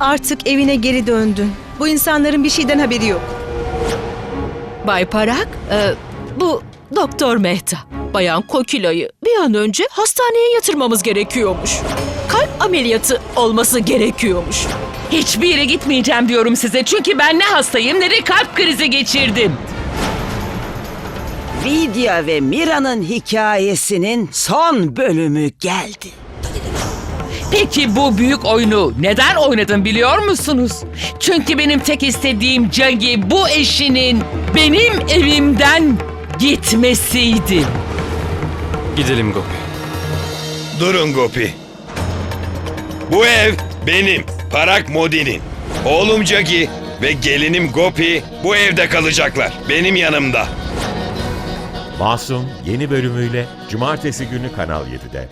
artık evine geri döndün. Bu insanların bir şeyden haberi yok. Bay Parak, e, bu Doktor Mehta. Bayan Kokila'yı bir an önce hastaneye yatırmamız gerekiyormuş. Kalp ameliyatı olması gerekiyormuş. Hiçbir yere gitmeyeceğim diyorum size. Çünkü ben ne hastayım ne de kalp krizi geçirdim. Vidya ve Mira'nın hikayesinin son bölümü geldi. Peki bu büyük oyunu neden oynadım biliyor musunuz? Çünkü benim tek istediğim Cagi bu eşinin benim evimden gitmesiydi. Gidelim Gopi. Durun Gopi. Bu ev benim. Parak Modi'nin. Oğlum Cagi ve gelinim Gopi bu evde kalacaklar. Benim yanımda. Masum yeni bölümüyle Cumartesi günü Kanal 7'de.